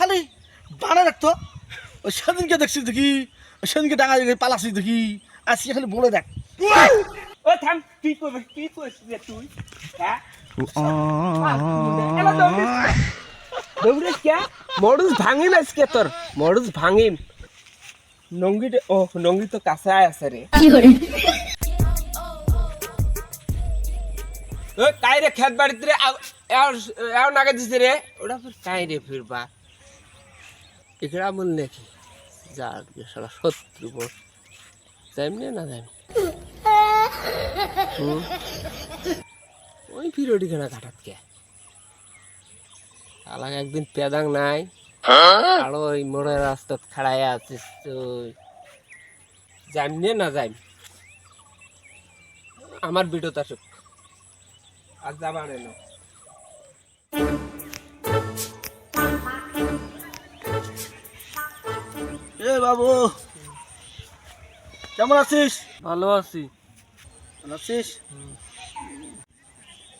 খালি বানা রাখতো। ওই সেদিনকে দেখছি দেখি ওই সেদিনকে ডাঙা পালাছি দেখি। আজকে খালি বলে দেখ। ও থাম কি করবে কি করছিস তুই? হ্যাঁ? দৌড়িস কে? ভাঙিম আজকে তোর? মরুস ভাঙিম। নঙ্গি ও নঙ্গি তো কাছে আছে রে। ও কাই রে খেত বাড়িতে রে এও নাগে দিছে রে? ওটা ফির কাই রে ফির বা এগুলা মূল নাকি? যা সারা শত্রু বল। যাইমনে না হুম। ওই ফিরোডি খানা কাটাত কে? আলাগ একদিন পেদাং নাই। আর ওই মোড়ের রাস্তাত খাড়াই আছিস তুই। যাইমনে না যাইম? আমার বিটোত আসুক। আর যাবানে না। এ বাবু। কেমন আছিস? ভালো আছি। আছিস?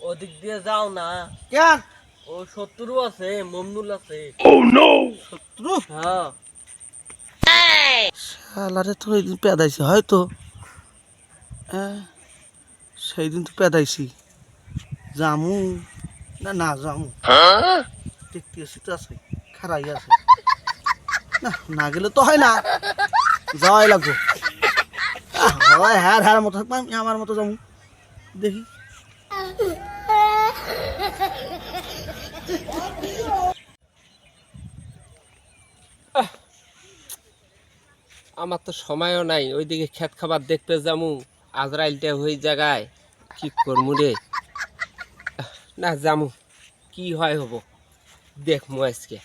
ওদিক দিয়ে যাও না। কেন? ও শত্রু আছে মমনুল আছে। শত্রু? হ্যাঁ। শালারে তো ওই দিন পেদাইছি হয়তো। হ্যাঁ সেই দিন তো পেদাইছি। জামু না না জামু দেখতে তো আছে খারাই আছে। না গেলে তো হয় না। যাওয়াই লাগবো। হয় হ্যাঁ হ্যাঁ মতো থাকব, আমি আমার মতো যাব। দেখি। আমার তো সময়ও নাই, ওইদিকে খেত খাবার দেখতে যামু। আজরাইলটা ওই জায়গায়, কি করমু রে? না, যামু। কি হয় হব? দেখমু আজকে।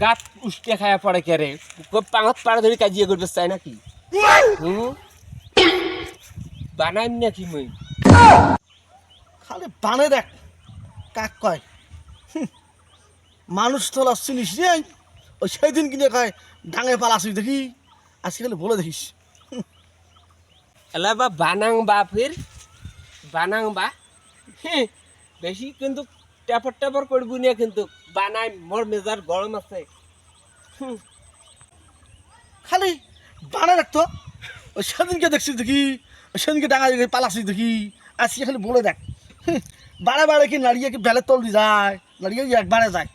গাত উস্কে খায়া পড়ে কে রে মুই খালি বানে দেখ কাক কয় মানুষ তো চিনিস রে ওই সেই দিন কিনে কয় ডাঙে পালাসি দেখি আজকে বলে দেখিস এলা বা বানাং বা ফির, বানাং বা বেশি কিন্তু টেপর টেপর করবি না কিন্তু বানাই মোর মেজার গরম আছে। খালি বানা রাখতো ওই সেদিনকে দেখছি দেখি ওই সেদিনকে ডাঙা দেখি পালাসি দেখি আসি খালি বলে দেখ। বারে বারে কি নাড়িয়ে কি বেলের তল দিয়ে যায় নাড়িয়ে একবারে যায়।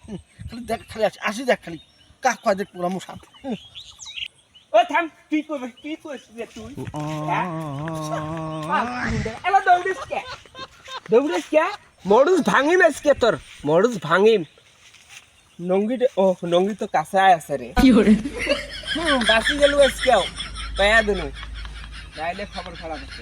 খালি দেখ, খালি আসি দেখ খালি। কাক কয় দেখ পুরা মশা ও থাম কি করবে কি করছিস রে তুই? এলা দৌড়িস কে দৌড়িস কে মরুজ ভাঙিম আজকে তোর মরুজ ভাঙিম নঙ্গি ও নঙ্গি তো কাছে আছে রে। হুম বাসি গেল আজকেও পায়া দিনু। নাইলে খবর খারাপ আছে